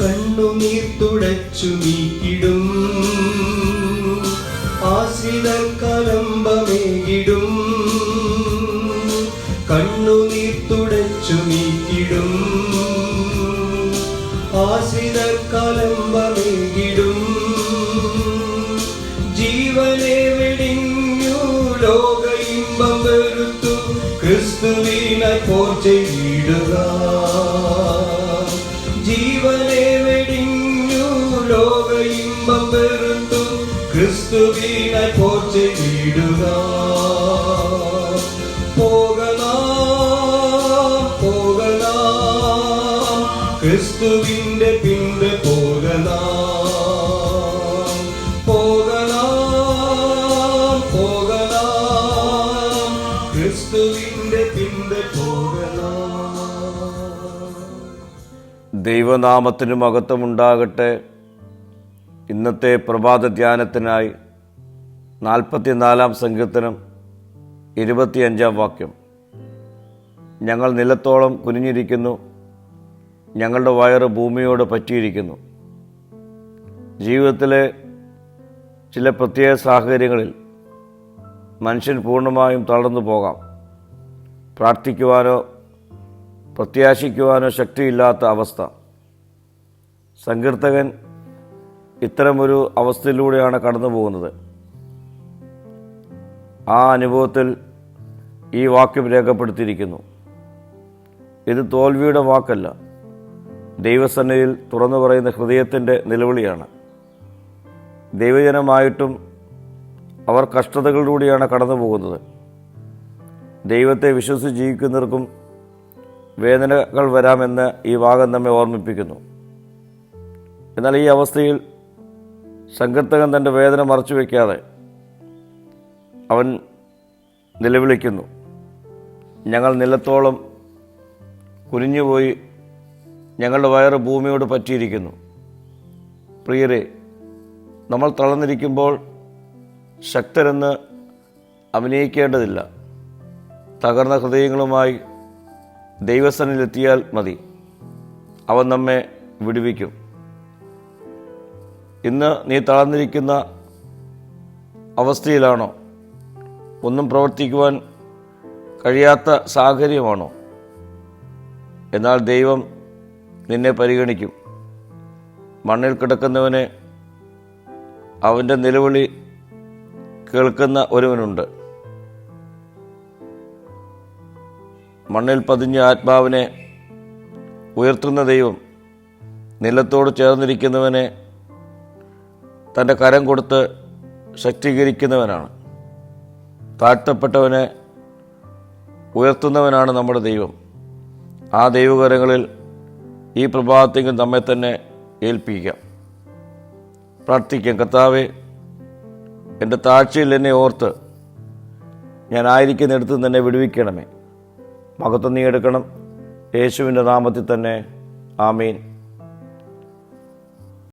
കണ്ണുനീർ തുടച്ചു നീക്കിടും ആശ്രിതർ കലമ്പമേകിടും കണ്ണുനീർ തുടച്ചു നീക്കിടും ആശ്രിതർ കലമ്പമേകിടും ജീവനെ വെടിഞ്ഞു ലോക ഇമ്പം വെറുത്തു ക്രിസ്തുവിനെ പോർ ജീവനെ വെടിഞ്ഞു ലോക ഇമ്പം വെറുത്തു ക്രിസ്തുവിനെ പോർ ചെയ്തിടുക പോകലാം പോകലാം ക്രിസ്തുവിന്റെ പിൻപെ പോകലാം. പോകലാം പോകലാം ക്രിസ്തുവിന്റെ പിൻപെ പോകലാം. ദൈവനാമത്തിന് മഹത്വമുണ്ടാകട്ടെ. ഇന്നത്തെ പ്രഭാത ധ്യാനത്തിനായി നാൽപ്പത്തിനാലാം സങ്കീർത്തനം ഇരുപത്തിയഞ്ചാം വാക്യം. ഞങ്ങൾ നിലത്തോളം കുനിഞ്ഞിരിക്കുന്നു. ഞങ്ങളുടെ വയറ് ഭൂമിയോട് പറ്റിയിരിക്കുന്നു. ജീവിതത്തിലെ ചില പ്രത്യേക സാഹചര്യങ്ങളിൽ മനുഷ്യൻ പൂർണമായും തളർന്നു പോകാം. പ്രാർത്ഥിക്കുവാനോ പ്രത്യാശിക്കുവാനോ ശക്തിയില്ലാത്ത അവസ്ഥ. സങ്കീർത്തകൻ ഇത്തരമൊരു അവസ്ഥയിലൂടെയാണ് കടന്നു പോകുന്നത്. ആ അനുഭവത്തിൽ ഈ വാക്യം രേഖപ്പെടുത്തിയിരിക്കുന്നു. ഇത് തോൽവിയുടെ വാക്കല്ല. ദൈവസന്നയിൽ തുറന്നു പറയുന്ന ഹൃദയത്തിന്റെ നിലവിളിയാണ്. ദൈവജനമായിട്ടും അവർ കഷ്ടതകളിലൂടെയാണ് കടന്നു പോകുന്നത്. ദൈവത്തെ വിശ്വസിച്ച് ജീവിക്കുന്നവർക്കും വേദനകൾ വരാമെന്ന് ഈ ഭാഗം നമ്മെ ഓർമ്മിപ്പിക്കുന്നു. എന്നാൽ ഈ അവസ്ഥയിൽ സങ്കീർത്തകൻ തന്റെ വേദന മറച്ചു വയ്ക്കാതെ അവൻ നിലവിളിക്കുന്നു. ഞങ്ങൾ നിലത്തോളം കുനിഞ്ഞുപോയി ഞങ്ങളുടെ വയറ് ഭൂമിയോട് പറ്റിയിരിക്കുന്നു. പ്രിയരെ നമ്മൾ തളർന്നിരിക്കുമ്പോൾ ശക്തരെന്ന് അഭിനയിക്കേണ്ടതില്ല. തകർന്ന ഹൃദയങ്ങളുമായി ദൈവസനിലെത്തിയാൽ മതി. അവൻ നമ്മെ വിടുവിക്കും. ഇന്ന് നീ തളർന്നിരിക്കുന്ന അവസ്ഥയിലാണോ? ഒന്നും പ്രവർത്തിക്കുവാൻ കഴിയാത്ത സാഹചര്യമാണോ? എന്നാൽ ദൈവം നിന്നെ പരിഗണിക്കും. മണ്ണിൽ കിടക്കുന്നവനെ അവന്റെ നിലവിളി കേൾക്കുന്ന ഒരുവനുണ്ട്. മണ്ണിൽ പതിഞ്ഞ ആത്മാവിനെ ഉയർത്തുന്ന ദൈവം നിലത്തോട് ചേർന്നിരിക്കുന്നവനെ തന്റെ കരം കൊടുത്ത് ശക്തീകരിക്കുന്നവനാണ്. താഴ്ത്തപ്പെട്ടവനെ ഉയർത്തുന്നവനാണ് നമ്മുടെ ദൈവം. ആ ദൈവകരങ്ങളിൽ ഈ പ്രഭാതത്തെങ്കിലും നമ്മെ തന്നെ ഏൽപ്പിക്കാം. പ്രാർത്ഥിക്കാം കർത്താവെ എന്റെ താഴ്ചയിൽ എന്നെ ഓർത്ത് ഞാൻ ആയിരിക്കുന്നിടത്ത് തന്നെ വിടുവിക്കണമേ. മകത്വം നീ എടുക്കണം. യേശുവിന്റെ നാമത്തിൽ തന്നെ. ആമീൻ.